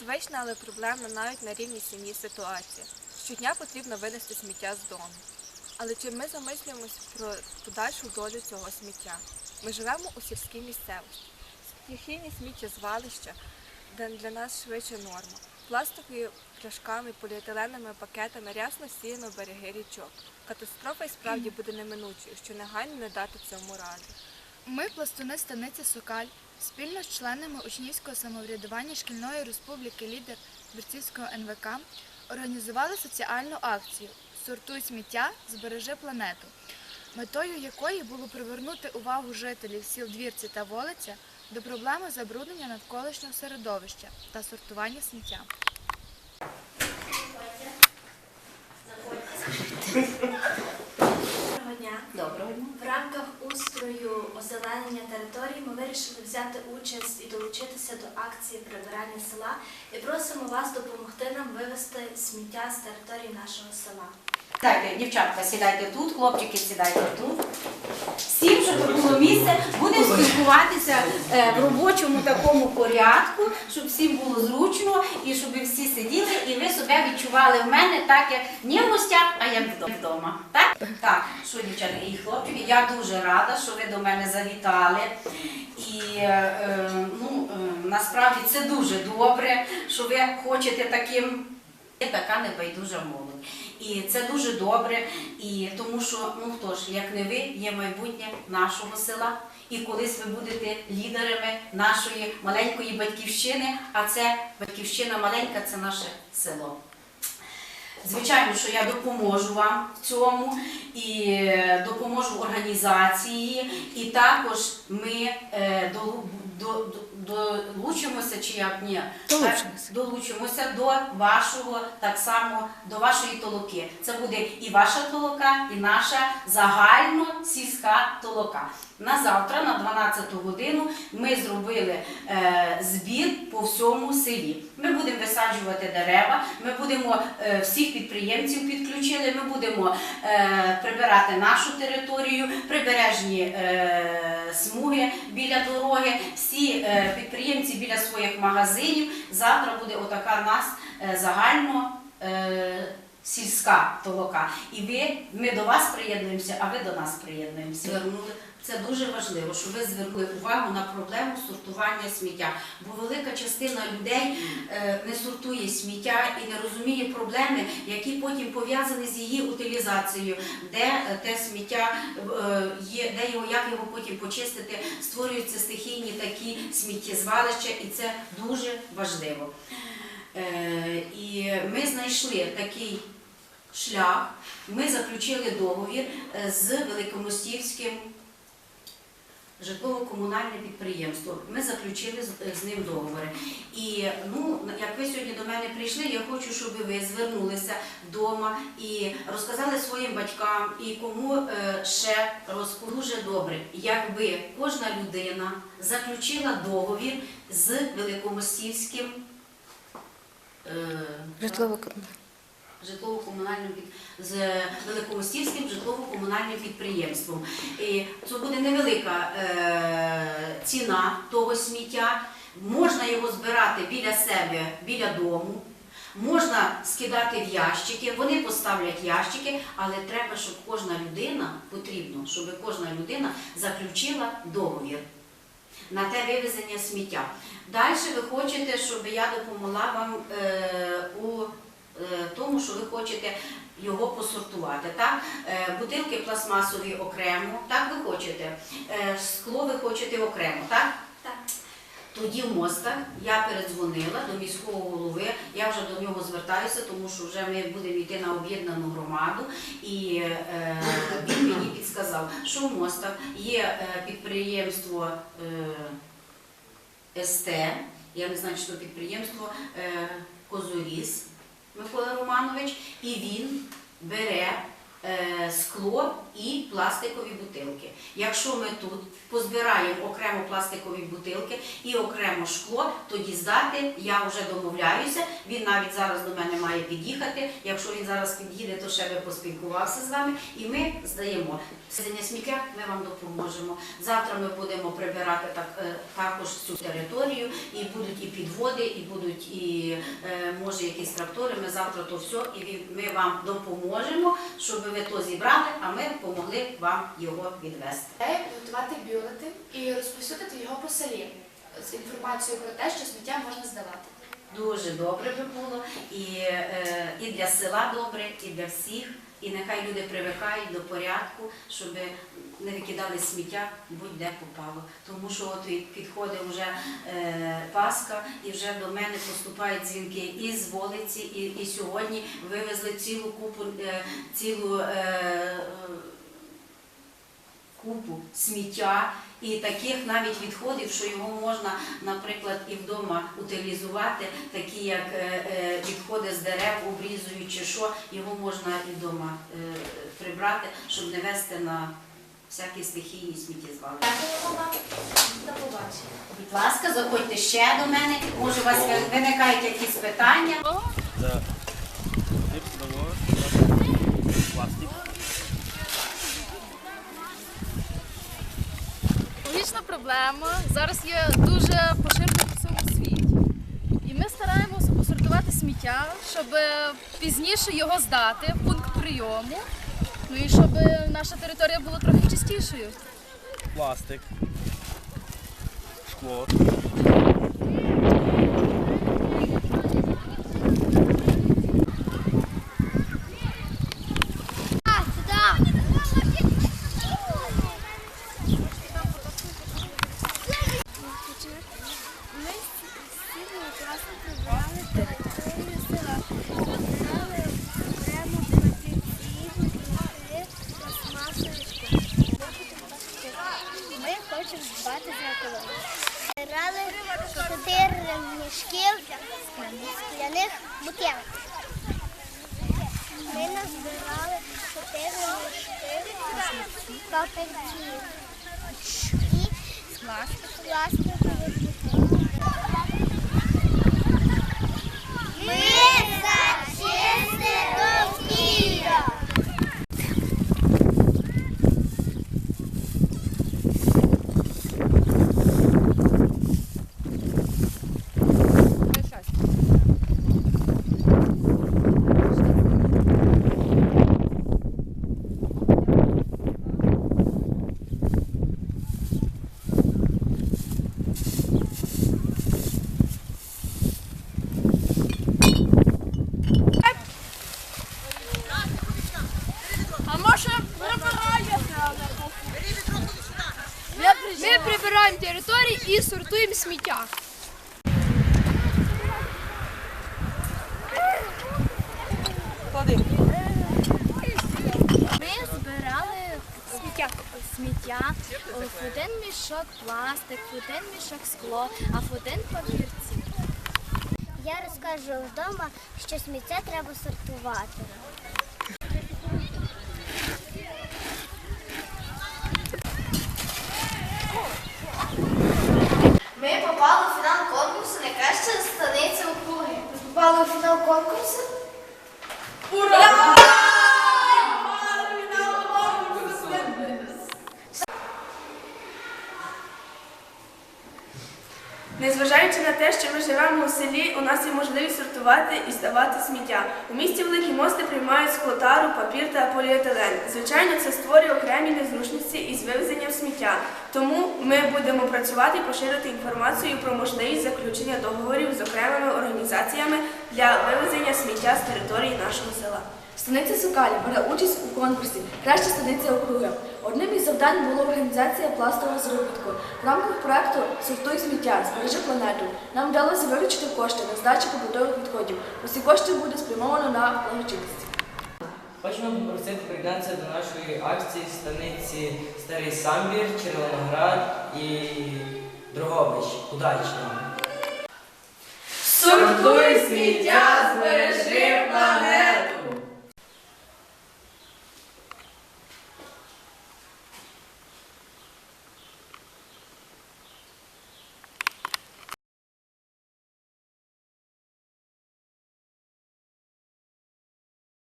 Незвична, але проблемна навіть на рівні сім'ї ситуація. Щодня потрібно винести сміття з дому. Але чи ми замислюємось про подальшу долю цього сміття? Ми живемо у сільській місцевості. Стихійні сміттєзвалища для нас швидше норма. Пластикові пляшками, поліетиленими пакетами рясно сіяно береги річок. Катастрофа і справді буде неминучою, що негайно не дати цьому ради. Ми, пластуни станиці Сокаль, спільно з членами учнівського самоврядування шкільної республіки лідер Берцівського НВК організували соціальну акцію Сортуй сміття, збережи планету, метою якої було привернути увагу жителів сіл Двірці та Волиця до проблеми забруднення навколишнього середовища та сортування сміття. Дня. Доброго дня. В рамках устрою озеленення території ми вирішили взяти участь і долучитися до акції прибирання села і просимо вас допомогти нам вивезти сміття з території нашого села. Дайте, дівчатка, сідайте тут, хлопчики, сідайте тут. Всім, щоб було місце, будемо спілкуватися е, в робочому такому порядку, щоб всім було зручно і щоб всі сиділи і ви себе відчували в мене так, як не в гостях, а як вдома. Так? Так, що, дівчатка і хлопчики, я дуже рада, що ви до мене завітали. І е, е, ну, насправді це дуже добре, що ви хочете таким. Така небайдужа молодь. І це дуже добре, і тому що ну хто ж, як не ви, є майбутнє нашого села. І колись ви будете лідерами нашої маленької батьківщини, а це батьківщина маленька, це наше село. Звичайно, що я допоможу вам в цьому і е, допоможу організації, і також ми е, до- до- долучимося чи як ні, Долучимося. Так, долучимося до вашого так само до вашої толоки. Це буде і ваша толока, і наша загально сільська толока. На завтра, на 12 годину, ми зробили е, збір по всьому селі. Ми будемо висаджувати дерева, ми будемо е, всіх підприємців підключили, ми будемо е, прибирати нашу територію, прибережні е, смуги біля дороги, всі е, підприємці біля своїх магазинів. Завтра буде отака нас е, загально. Сільська толока. І ви, ми до вас приєднуємося, а ви до нас приєднуємося. Звернули. Це дуже важливо, щоб ви звернули увагу на проблему сортування сміття. Бо велика частина людей е, не сортує сміття і не розуміє проблеми, які потім пов'язані з її утилізацією, де е, те сміття е, є, де його, як його потім почистити, створюються стихійні такі сміттєзвалища, і це дуже важливо. І ми знайшли такий шлях. Ми заключили договір е, з Великомостівським житлово-комунальне підприємство. Ми заключили з, з ним договори. І ну, як ви сьогодні до мене прийшли, я хочу, щоб ви звернулися вдома і розказали своїм батькам і кому е, ще розповіли. добре, якби кожна людина заключила договір з Великомостівським. е, житлово-комунальним з Великомостівським житлово-комунальним підприємством. І це буде невелика е, ціна того сміття. Можна його збирати біля себе, біля дому. Можна скидати в ящики, вони поставлять ящики, але треба, щоб кожна людина, потрібно, щоб кожна людина заключила договір на те вивезення сміття. Далі ви хочете, щоб я допомогла вам е, у тому, що ви хочете його посортувати. Так? Е, бутилки пластмасові окремо, так ви хочете, е, скло ви хочете окремо, так? Так. Тоді в мостах я передзвонила до міського голови, я вже до нього звертаюся, тому що вже ми будемо йти на об'єднану громаду, і е, він мені підсказав, що в мостах є е, підприємство е, СТ, я не знаю, що підприємство е, Козоріс Микола Романович, і він бере е, скло і пластикові бутилки. Якщо ми тут позбираємо окремо пластикові бутилки і окремо шкло, тоді здати я вже домовляюся. Він навіть зараз до мене має під'їхати. Якщо він зараз під'їде, то ще би поспілкувався з вами, і ми здаємо. Сидіння сміття ми вам допоможемо. Завтра ми будемо прибирати так, е, також цю територію, і будуть і підводи, і будуть і е, може якісь трактори. Ми завтра то все, і ми вам допоможемо, щоб ви то зібрали, а ми допомогли вам його відвести. Ідея підготувати бюлетень і розповсюдити його по селі з інформацією про те, що сміття можна здавати. Дуже добре би було, і, е, і для села добре, і для всіх. І нехай люди привикають до порядку, щоб не викидали сміття будь-де попало. Тому що от підходить вже е, Пасха, і вже до мене поступають дзвінки і з вулиці, і, і сьогодні вивезли цілу купу, е, цілу е, купу сміття і таких навіть відходів, що його можна, наприклад, і вдома утилізувати, такі як е, е, відходи з дерев, обрізуючи що, його можна і вдома е, прибрати, щоб не вести на всякі стихійні сміттєзвалища. Дякуємо вам. До побачення. Будь ласка, заходьте ще до мене. Може, у вас виникають якісь питання? Да. Тип того, пластик. Екологічна проблема зараз є дуже поширена по всьому світі. І ми стараємося посортувати сміття, щоб пізніше його здати в пункт прийому. Ну і щоб наша територія була трохи чистішою. Пластик. Шкло. Ми сильно класно прибрали територію села. Збирали окремо папірці, пластмасові Ми хочемо дбати за екологію. Збирали чотири мішків скляних бутилок. Ми назбирали чотири мішки папірців і пластикових бутилок. Ми за чисте довкілля. А може прибираємо? Ми прибираємо території і сортуємо сміття. Ми збирали сміття, сміття в один мішок пластик, в один мішок скло, а в один папірці. Я розкажу вдома, що сміття треба сортувати. Ми попали у фінал конкурсу найкраща станиця округи. Ви попали у фінал конкурсу? Незважаючи на те, що ми живемо у селі, у нас є можливість сортувати і здавати сміття. У місті Великі Мости приймають склотару, папір та поліетилен. Звичайно, це створює окремі незручності із вивезенням сміття. Тому ми будемо працювати і поширити інформацію про можливість заключення договорів з окремими організаціями для вивезення сміття з території нашого села. Станиця Сокалі бере участь у конкурсі Краща станиця округи. Одним із завдань було організація пластового заробітку. В рамках проекту Сортуй сміття, збережи планету. Нам вдалося виручити кошти на здачу побутових відходів. Усі кошти буде спрямовано на благочинність. Хочемо попросити приєднатися до нашої акції станиці Старий Самбір, Червоноград і Дрогобич. Удачно! Сортуй сміття, збережи планету!